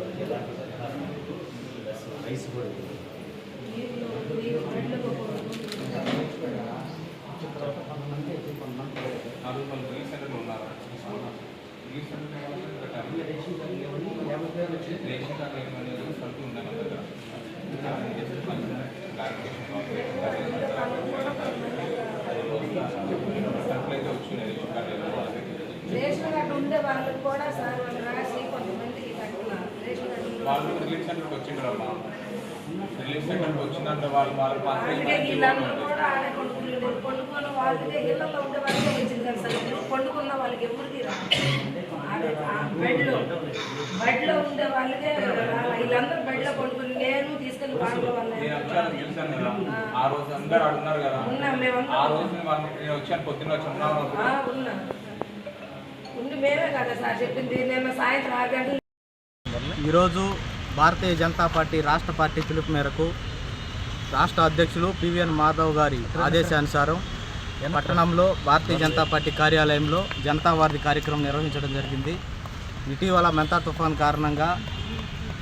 వాళ్ళకి ఎలాంటి పరిహారం ప్లస్ రైస్ కూడా రేషన్ కార్డు దగ్గర రేషన్ కార్డు ఉండే వాళ్ళకి కూడా సార్ వాళ్ళు రాసి కొంతమందికి కట్టుకున్నారు రేషన్ కార్డు ఉన్న వాళ్ళు రిలీఫ్ సెంటర్కి వచ్చిండ్రమ్మా. రిలీఫ్ సెంటర్కి వచ్చిందంటే వాళ్ళు వాళ్ళకి ఉండే వాళ్ళకే ఎవరికి బెడ్లో బెడ్లో ఉండే వాళ్ళకే. వీళ్ళందరూ బెడ్లో నేను తీసుకెళ్ళి గెలిచాను కదా. ఆ రోజు అందరూ ఆడున్నారు కదా. ఆ రోజు నేను వచ్చాను పొద్దున్న వచ్చి ఉన్నాను ఉండి మేమే కదా సార్ చెప్పింది. నేను సాయంత్రం ఆరు గంటలు ఈరోజు భారతీయ జనతా పార్టీ రాష్ట్ర పార్టీ పిలుపు మేరకు రాష్ట్ర అధ్యక్షులు పివిఎన్ మాధవ్ గారి ఆదేశానుసారం పట్టణంలో భారతీయ జనతా పార్టీ కార్యాలయంలో జనతా వార్ది కార్యక్రమం నిర్వహించడం జరిగింది. ఇటీవల మెంతా తుఫాన్ కారణంగా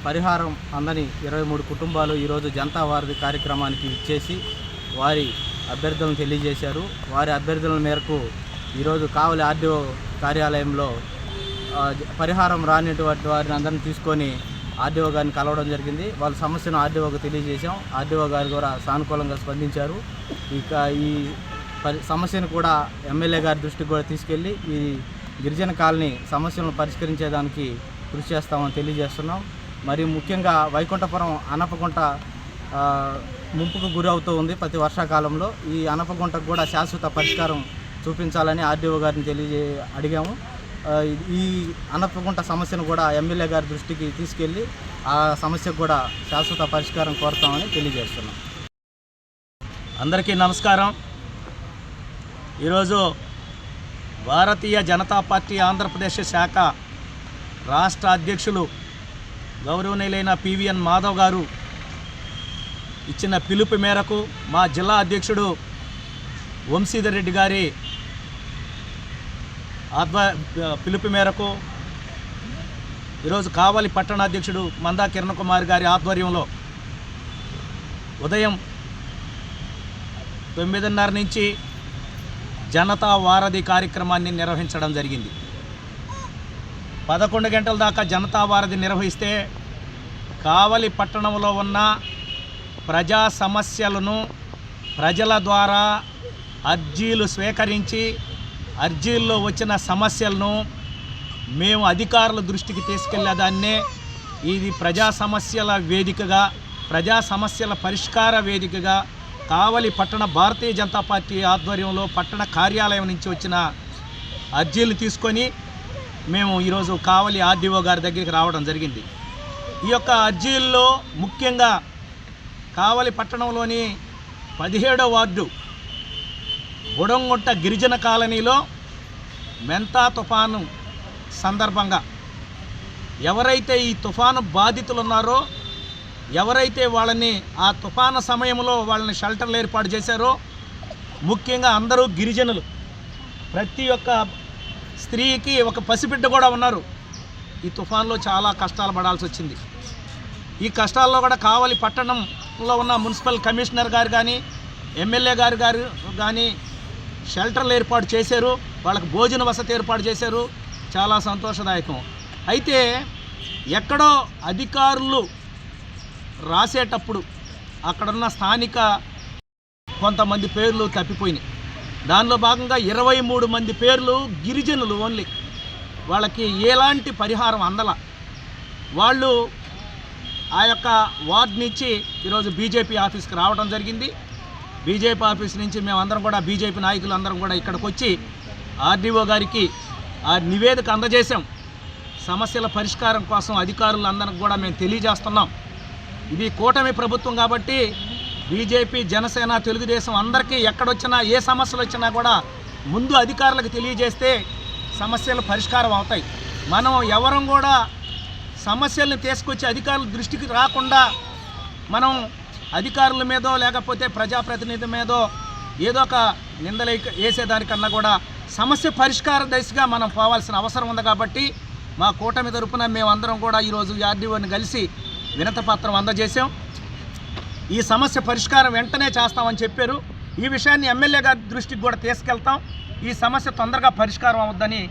పరిహారం అందని ఇరవై మూడు కుటుంబాలు ఈరోజు జనతా వార్ది కార్యక్రమానికి ఇచ్చేసి వారి అభ్యర్థులను తెలియజేశారు. వారి అభ్యర్థుల మేరకు ఈరోజు కావలి ఆర్డీఓ కార్యాలయంలో పరిహారం రానిటువంటి వారిని అందరిని తీసుకొని ఆర్డీఓ గారిని కలవడం జరిగింది. వాళ్ళ సమస్యను ఆర్డీఓకి తెలియజేశాం. ఆర్డీఓ గారు కూడా సానుకూలంగా స్పందించారు. ఇక ఈ పరి సమస్యను కూడా ఎమ్మెల్యే గారి దృష్టికి కూడా తీసుకెళ్ళి ఈ గిరిజన కాలనీ సమస్యలను పరిష్కరించేదానికి కృషి చేస్తామని తెలియజేస్తున్నాం. మరి ముఖ్యంగా వైకుంఠపురం అనపగుంట ముంపుకు ముంపుకు గురవుతూ ఉంది ప్రతి వర్షాకాలంలో. ఈ అనపగుంటకు కూడా శాశ్వత పరిష్కారం చూపించాలని ఆర్డీఓ గారిని తెలియజే అడిగాము. ఈ అనపకుంట సమస్యను కూడా ఎమ్మెల్యే గారి దృష్టికి తీసుకెళ్ళి ఆ సమస్యకు కూడా శాశ్వత పరిష్కారం కోరుతామని తెలియజేస్తున్నాం. అందరికీ నమస్కారం. ఈరోజు భారతీయ జనతా పార్టీ ఆంధ్రప్రదేశ్ శాఖ రాష్ట్ర అధ్యక్షులు గౌరవనీయులైన పివిఎన్ మాధవ్ గారు ఇచ్చిన పిలుపు మేరకు మా జిల్లా అధ్యక్షుడు వంశీధర్ రెడ్డి గారి ఆధ్వ పిలుపు మేరకు ఈరోజు కావలి పట్టణాధ్యక్షుడు మందా కిరణ్ కుమార్ గారి ఆధ్వర్యంలో ఉదయం తొమ్మిదిన్నర నుంచి జనతా వారధి కార్యక్రమాన్ని నిర్వహించడం జరిగింది. పదకొండు గంటల దాకా జనతా వారధి నిర్వహిస్తే కావలి పట్టణంలో ఉన్న ప్రజా సమస్యలను ప్రజల ద్వారా అర్జీలు స్వీకరించి అర్జీల్లో వచ్చిన సమస్యలను మేము అధికారుల దృష్టికి తీసుకెళ్ళేదాన్నే ఇది ప్రజా సమస్యల వేదికగా ప్రజా సమస్యల పరిష్కార వేదికగా కావలి పట్టణ భారతీయ జనతా పార్టీ ఆధ్వర్యంలో పట్టణ కార్యాలయం నుంచి వచ్చిన అర్జీలు తీసుకొని మేము ఈరోజు కావలి ఆర్డీఓ గారి దగ్గరికి రావడం జరిగింది. ఈ యొక్క అర్జీల్లో ముఖ్యంగా కావలి పట్టణంలోని పదిహేడో వార్డు బుడంగుంట గిరిజన కాలనీలో మెంతా తుఫాను సందర్భంగా ఎవరైతే ఈ తుఫాను బాధితులు ఉన్నారో ఎవరైతే వాళ్ళని ఆ తుఫాను సమయంలో వాళ్ళని షెల్టర్లు ఏర్పాటు చేశారో ముఖ్యంగా అందరూ గిరిజనులు. ప్రతి ఒక్క స్త్రీకి ఒక పసిబిడ్డ కూడా ఉన్నారు. ఈ తుఫాన్లో చాలా కష్టాలు పడాల్సి వచ్చింది. ఈ కష్టాల్లో కూడా కావలి పట్టణంలో ఉన్న మున్సిపల్ కమిషనర్ గారు కానీ ఎమ్మెల్యే గారు గారు కానీ షెల్టర్లు ఏర్పాటు చేశారు వాళ్ళకు భోజన వసతి ఏర్పాటు చేశారు. చాలా సంతోషదాయకం. అయితే ఎక్కడో అధికారులు రాసేటప్పుడు అక్కడున్న స్థానిక కొంతమంది పేర్లు తప్పిపోయినాయి. దానిలో భాగంగా ఇరవై మూడు మంది పేర్లు గిరిజనులు ఓన్లీ. వాళ్ళకి ఎలాంటి పరిహారం అందల. వాళ్ళు ఆ యొక్క వార్డ్ నుంచి ఈరోజు బీజేపీ ఆఫీస్కి రావడం జరిగింది. బీజేపీ ఆఫీస్ నుంచి మేమందరం కూడా బీజేపీ నాయకులు అందరం కూడా ఇక్కడికి వచ్చి ఆర్డీఓ గారికి ఆ నివేదిక అందజేశాం. సమస్యల పరిష్కారం కోసం అధికారులందరికి కూడా మేము తెలియజేస్తున్నాం. ఇది కూటమి ప్రభుత్వం కాబట్టి బీజేపీ జనసేన తెలుగుదేశం అందరికీ ఎక్కడొచ్చినా ఏ సమస్యలు వచ్చినా కూడా ముందు అధికారులకు తెలియజేస్తే సమస్యలు పరిష్కారం అవుతాయి. మనం ఎవరం కూడా సమస్యల్ని తీసుకొచ్చి అధికారుల దృష్టికి రాకుండా మనం అధికారుల మీదో లేకపోతే ప్రజాప్రతినిధి మీదో ఏదో ఒక నిందలు వేసేదానికన్నా కూడా సమస్య పరిష్కార దశగా మనం పోవాల్సిన అవసరం ఉంది కాబట్టి మా కూటమి తరపున మేమందరం కూడా ఈరోజు ఆర్డీఓని కలిసి వినతపత్రం అందజేశాం. ఈ సమస్య పరిష్కారం వెంటనే చేస్తామని చెప్పారు. ఈ విషయాన్ని ఎమ్మెల్యే గారి దృష్టికి కూడా తీసుకెళ్తాం. ఈ సమస్య తొందరగా పరిష్కారం అవుద్దని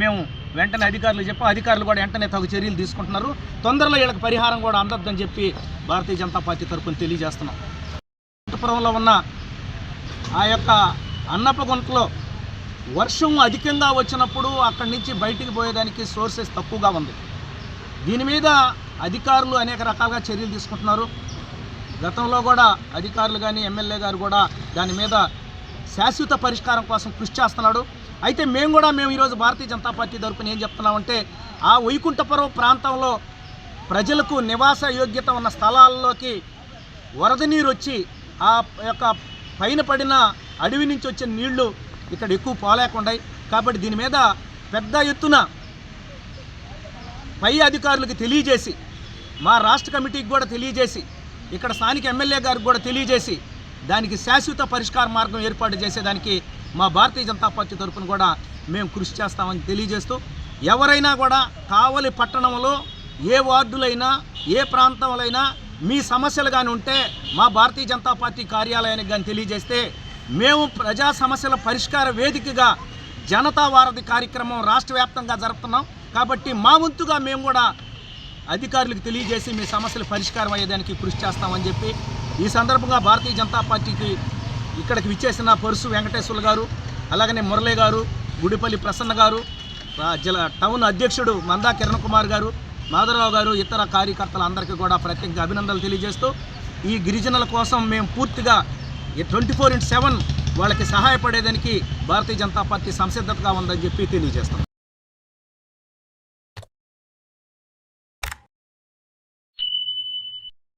మేము వెంటనే అధికారులు చెప్పి అధికారులు కూడా వెంటనే తగు చర్యలు తీసుకుంటున్నారు. తొందరలో వీళ్ళకి పరిహారం కూడా అందద్దని చెప్పి భారతీయ జనతా పార్టీ తరఫున తెలియజేస్తున్నాం. అనంతపురంలో ఉన్న ఆ యొక్క అన్నపగుంటలో వర్షం అధికంగా వచ్చినప్పుడు అక్కడి నుంచి బయటికి పోయేదానికి సోర్సెస్ తక్కువగా ఉంది. దీని మీద అధికారులు అనేక రకాలుగా చర్యలు తీసుకుంటున్నారు. గతంలో కూడా అధికారులు కానీ ఎమ్మెల్యే గారు కూడా దాని మీద శాశ్వత పరిష్కారం కోసం కృషి చేస్తున్నాడు. అయితే మేము కూడా మేము ఈరోజు భారతీయ జనతా పార్టీ తరపున ఏం చెప్తున్నామంటే ఆ వైకుంఠపురం ప్రాంతంలో ప్రజలకు నివాస యోగ్యత ఉన్న స్థలాల్లోకి వరద నీరు వచ్చి ఆ యొక్క పైన పడిన అడవి నుంచి వచ్చిన నీళ్ళు ఇక్కడ ఎక్కువ పోలేకుండా కాబట్టి దీని మీద పెద్ద ఎత్తున పై అధికారులకు తెలియజేసి మా రాష్ట్ర కమిటీకి కూడా తెలియజేసి ఇక్కడ స్థానిక ఎమ్మెల్యే గారికి కూడా తెలియజేసి దానికి శాశ్వత పరిష్కార మార్గం ఏర్పాటు చేసేదానికి మా భారతీయ జనతా పార్టీ తరఫున కూడా మేము కృషి చేస్తామని తెలియజేస్తూ ఎవరైనా కూడా కావలి పట్టణంలో ఏ వార్డులైనా ఏ ప్రాంతంలో మీ సమస్యలు కానీ ఉంటే మా భారతీయ జనతా పార్టీ కార్యాలయానికి కానీ తెలియజేస్తే మేము ప్రజా సమస్యల పరిష్కార వేదికగా జనతా వారధి కార్యక్రమం రాష్ట్ర వ్యాప్తంగా జరుపుతున్నాం. కాబట్టి మా వంతుగా మేము కూడా అధికారులకు తెలియజేసి మీ సమస్యలు పరిష్కారం అయ్యేదానికి కృషి చేస్తామని చెప్పి ఈ సందర్భంగా భారతీయ జనతా పార్టీకి ఇక్కడికి విచ్చేసిన పరుసు వెంకటేశ్వర్లు గారు అలాగనే మురళి గారు గుడిపల్లి ప్రసన్న గారు జిల్లా టౌన్ అధ్యక్షుడు మందా కిరణ్ కుమార్ గారు మాధవరావు గారు ఇతర కార్యకర్తలందరికీ కూడా ప్రత్యేకంగా అభినందనలు తెలియజేస్తూ ఈ గిరిజనుల కోసం మేము పూర్తిగా ట్వంటీ ఫోర్ ఇంటూ సెవెన్ వాళ్ళకి సహాయపడేదానికి భారతీయ జనతా పార్టీ సంసిద్ధతగా ఉందని చెప్పి తెలియజేస్తాం.